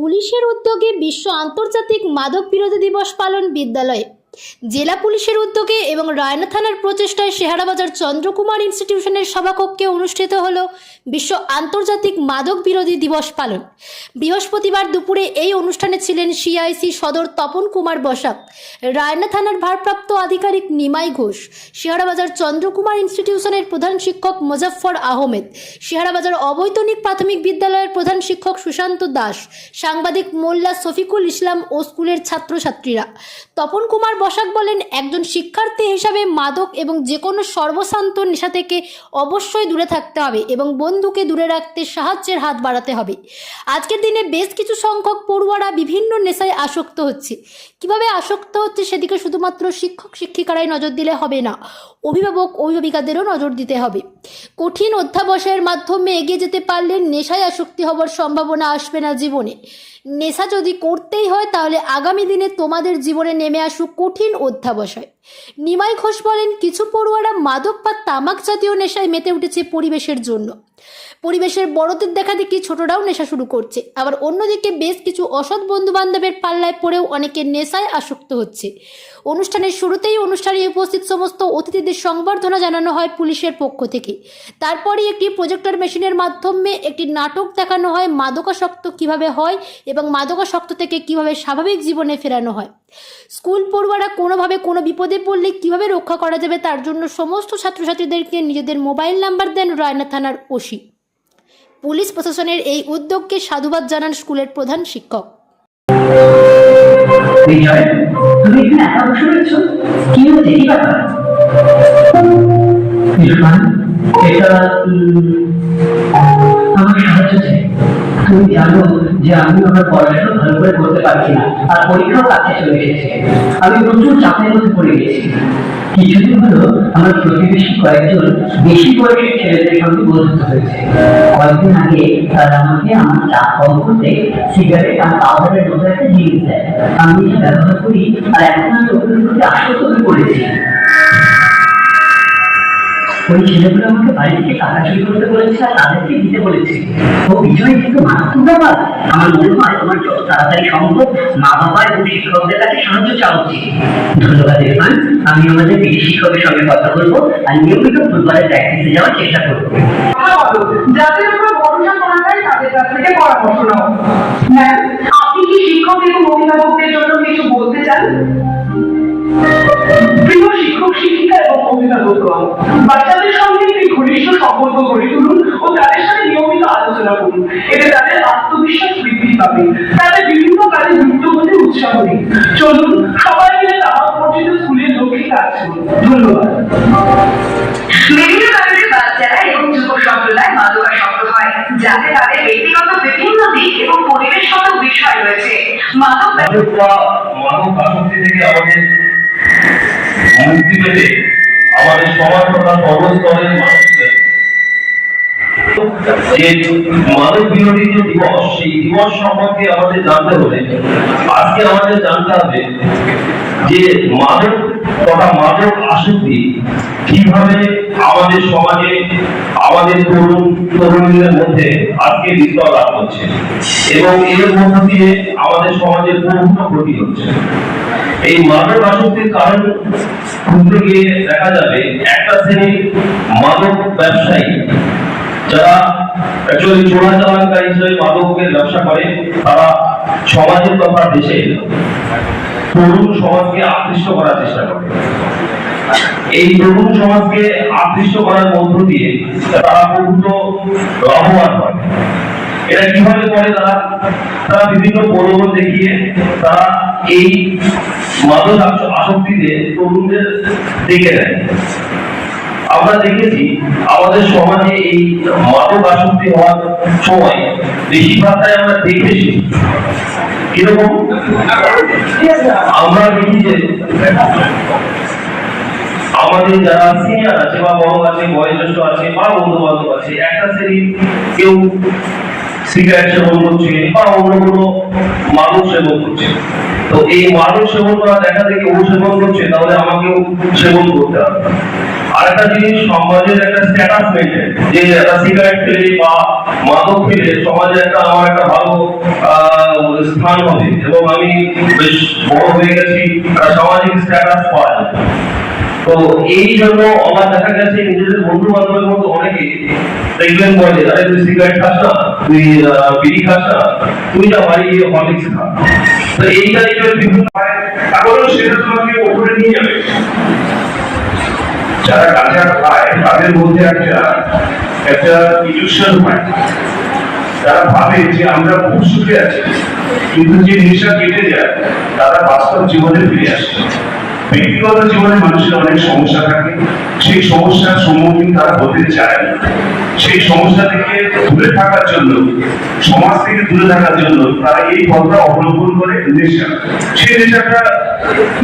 পুলিশের উদ্যোগে বিশ্ব আন্তর্জাতিক মাদক বিরোধী দিবস পালন বিদ্যালয়ে জেলা পুলিশের উদ্যোগে এবং রায়না থানার প্রচেষ্টায় শেহারাবাজার চন্দ্রকুমার ইনস্টিটিউশনের সভাকক্ষে অনুষ্ঠিত হল বিশ্ব আন্তর্জাতিক মাদক বিরোধী দিবস পালন। বৃহস্পতিবার দুপুরে এই অনুষ্ঠানে ছিলেন সিআইসি সদর তপন কুমার বসাক, রায়না থানার ভারপ্রাপ্ত আধিকারিক নিমাই ঘোষ, শেহারাবাজার চন্দ্রকুমার ইনস্টিটিউশনের প্রধান শিক্ষক মোজাফফর আহমেদ, শেহারাবাজার অবৈতনিক প্রাথমিক বিদ্যালয়ের প্রধান শিক্ষক সুশান্ত দাস, সাংবাদিক মোল্লা শফিকুল ইসলাম ও স্কুলের ছাত্রছাত্রীরা। তপন কুমার বসাক বলেন, একজন শিক্ষার্থী হিসাবে মাদক এবং যে কোনো সর্বশান্ত নেশা থেকে অবশ্যই দূরে থাকতে হবে এবং বন্ধুকে দূরে রাখতে সাহায্যের হাত বাড়াতে হবে। আজকের দিনে বেশ কিছু সংখ্যক পড়ুয়ারা বিভিন্ন নেশায় আসক্ত হচ্ছে। কীভাবে আসক্ত হচ্ছে সেদিকে শুধুমাত্র শিক্ষক শিক্ষিকারাই নজর দিলে হবে না, অভিভাবক অভিভাবিকাদেরও নজর দিতে হবে। কঠিন অধ্যাবসায়ের মাধ্যমে এগিয়ে যেতে পারলে নেশায় আসক্তি হবার সম্ভাবনা আসবে না জীবনে। নেশা যদি করতেই হয় তাহলে আগামী দিনে তোমাদের জীবনে নেমে আসুক কঠিন অধ্যাবসায়। নিমাই ঘোষ বলেন, কিছু পড়ুয়ারা মাদক বা তামাক জাতীয় নেশায় মেতে উঠেছে পরিবেশের জন্য। পরিবেশের বড়দের দেখা দেখি ছোটরাও নেশা শুরু করছে। আবার অন্যদিকে বেশ কিছু অসৎ বন্ধু বান্ধবের পাল্লায় পড়েও অনেকে নেশায় আসক্ত হচ্ছে। অনুষ্ঠানের শুরুতেই অনুষ্ঠানে উপস্থিত সমস্ত অতিথিদের সংবর্ধনা জানানো হয় পুলিশের পক্ষ থেকে। তারপরে একটি প্রজেক্টর মেশিনের মাধ্যমে একটি নাটক দেখানো হয়, মাদকাসক্ত কীভাবে হয় এবং মাদকাসক্ত থেকে কীভাবে স্বাভাবিক জীবনে ফেরানো হয়। স্কুল পড়ুয়ারা কোনোভাবে কোনো বিপদে পড়লে কীভাবে রক্ষা করা যাবে তার জন্য সমস্ত ছাত্রছাত্রীদেরকে নিজেদের মোবাইল নাম্বার দেন রায়না থানার ওসি। পুলিশ প্রশাসনের এই উদ্যোগকে সাধুবাদ জানান স্কুলের প্রধান শিক্ষক। আমার সাহায্য চাই। তুমি জানো যে আমি আমার পড়াশোনা করে করতে পারছি না। আর পরীক্ষাও কাছে চলে এসেছে আমি প্রচুর চাপের মধ্যে পড়ে গেছি। কিছুদিন হলো আমার প্রতিবেশী কয়েকজন বেশি বয়সী ছেলেদের সঙ্গে বন্ধুত্ব হয়েছে। কয়েকদিন আগে তারা আমাকে আমার চাপ কম করতে সিগারেট আর পাউডারের মতো একটা জিনিস দেয়। আমি ব্যবহার করি আর এখন আমি ওদের প্রতি আসক্ত হয়ে পড়েছি ওই ছেলেগুলো আমাকে বাড়ি থেকে টাকা চুরি করতে বলেছে আর তাদেরকে দিতে বলেছে। ও বিজয় কিন্তু মারাত্মক ব্যাপার আমার মনে হয় তোমার যত তাড়াতাড়ি সম্ভব মা বাবা এবং শিক্ষকদের কাছে সাহায্য চাওয়া উচিত ধন্যবাদ ইরফান আমি আমাদের পিটি শিক্ষকের সঙ্গে কথা বলব আর নিয়মিত ফুটবলের প্র্যাকটিসে যাওয়ার চেষ্টা করব। যাদের উপর করা যায় তাদের কাছ থেকে পরামর্শ নাও। ম্যাম, আপনি কি শিক্ষক এবং অভিভাবকদের জন্য কিছু বলতে চান? প্রিয় শিক্ষক, শিক্ষিকা এবং অভিভাবকগণ, বাচ্চাদের সঙ্গে একটি ঘনিষ্ঠ সম্পর্ক গড়ে তুলুন ও তাদের সাথে আলোচনা করুন এতে তাদের আত্মবিশ্বাস বৃদ্ধি পাবে। তাদের বিভিন্ন কাজে যুক্ত হতে উৎসাহ দিন। চলুন সবাই মিলে তামাক পর্যন্ত স্কুলের লক্ষ্যে কাজ করুন। ধন্যবাদ। বিভিন্ন কারণে বাচ্চারা এবং যুব সম্প্রদায় মাদকাসক্ত হয় যাতে তাদের ব্যক্তিগত বিভিন্ন দিক এবং পরিবেশগত বিষয় রয়েছে। মাদক মাদক আসক্তি থেকে আমাদের মুক্তি পেতে আমাদের সমাজ তথা সর্বস্তরের মানুষদের যে মাদক বিরোধী যে দিবস, সেই দিবস সম্পর্কে আমাদের জানতে হলে, আজকে আমাদের জানতে হবে যে মাদক তথা মাদক আসক্তি কীভাবে আমাদের সমাজে, আমাদের তরুণ, তরুণীদের মধ্যে আজকে বিস্তার লাভ করছে এবং এর মধ্য দিয়ে আমাদের সমাজের বিভিন্ন ক্ষতি হচ্ছে। এই মাদক আসক্তির কারণ খুঁজতে গিয়ে দেখা যাবে, একটা শ্রেণির মাদক ব্যবসায়ী যারা অ্যাকচুয়ালি চোরাচালানকারী হিসেবে মাদকের ব্যবসা করে, তারা সমাজের তথা দেশে তরুণ সমাজকে আকৃষ্ট করার চেষ্টা করে। এই তরুণ সমাজকে আকৃষ্ট করার মধ্য দিয়ে তারা প্রভূত লাভবান হয়। এটা কীভাবে করে তারা তারা বিভিন্ন প্রলোভন দেখিয়ে তারা এই মাদক আসক্তিতে তরুণদের দেখে দেয় আমরা দেখেছি আমাদের সমাজে এই মাদক আসক্তি হওয়ার সময় বেশিরভাগটাই আমরা দেখেছি। কীরকম? আমরা দেখি যে আমাদের যারা সিনিয়র আছে বা বড় আছে, বয়োজ্যেষ্ঠ আছে বা বন্ধু বান্ধব আছে, একটা শ্রেণি কেউ সিগারেট সেবন করছে বা অন্য কোনো মাদক সেবন করছে। তো এই মাদক সেবন করা দেখা দেখে ও সেবন করছে, তাহলে আমাকেও সেবন করতে হবে। আরেকটা জিনিস, সমাজের একটা স্ট্যাটাস মেনটেন যে একটা সিগারেট খেলে বা মাদক খেলে সমাজে একটা আমার একটা ভালো স্থান হবে। এবং আমি বেশ বড় হয়ে গেছি সামাজিক স্ট্যাটাস পাওয়া যাবে তো এই জন্য আমার দেখা গেছে, নিজেদের বন্ধু বান্ধবের মধ্যে অনেকে দেখবেন বলে, আরে, তুই সিগারেট খাস না? তুই বিড়ি খাস না? তুই যা বাড়ি গিয়ে হরলিক্স খা। তো এই টাইপের বিভিন্ন তাহলেও সেটা তোমাকে ওপরে নিয়ে যাবে। যারা গাঁজা খায় তাদের মধ্যে একটা একটা ইলিউশন হয়। তারা ভাবে যে আমরা খুব সুখে আছি, কিন্তু যে নেশা কেটে যায়, তারা বাস্তব জীবনে ফিরে আসে। ব্যক্তিগত জীবনে মানুষের অনেক সমস্যা থাকে। সেই সমস্যার সম্মুখীন তারা হতে চায় সেই সমস্যা থেকে দূরে থাকার জন্য, সমাজ থেকে দূরে থাকার জন্য তারা এই পথটা অবলম্বন করে নেশা। সেই নেশাটা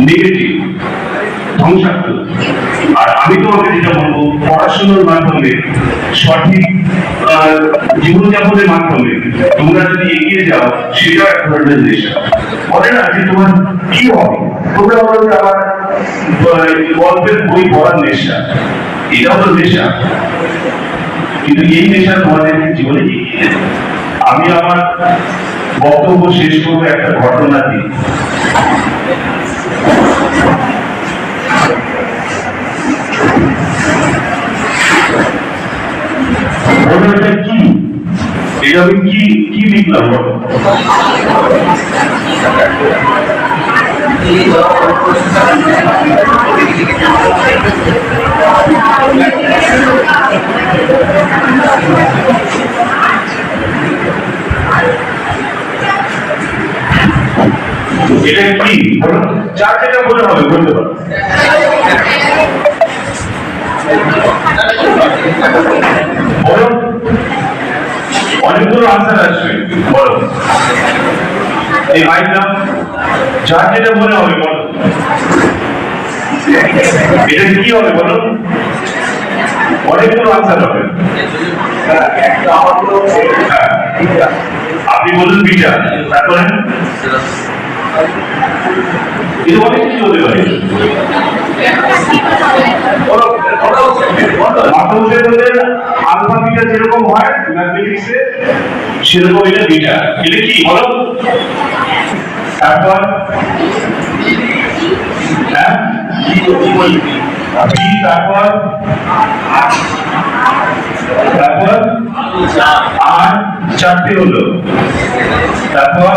নেগেটিভ ধ্বংসাত্মক। আর আমি তোমাকে যেটা বলব, পড়াশোনার মাধ্যমে সঠিক জীবনযাপনের মাধ্যমে তোমরা যদি এগিয়ে যাও সেটাও এক ধরনের নেশা। বলে না যে তোমার কি হবে? তোমরা বলো যে আমার গল্পের বই পড়ার নেশা। এটাও তো নেশা। কিন্তু এই নেশা তোমাদের জীবনে এগিয়ে আমি আমার বক্তব্য শেষ করব একটা ঘটনা দিয়ে আমি কি কি লিখলাম? এটা কি? যার যেটা মনে হবে বলতে পারো। বলো। এই মাইক নাম? যেটা মনে হবে বলো। এটা কি হবে বলো? অনেকগুলো আনসার হবে। হ্যাঁ, আপনি বলুন বিটা। তারপরে? এটা অনেক কিছু হতে পারে। আলফা বিটা যেরকম হয় ম্যাথমেটিক্সে সেরকম এটা বিটা এটা কি বলো? তারপর হ্যাঁ? তারপর? তারপর? আর চারটে হলো। তারপর?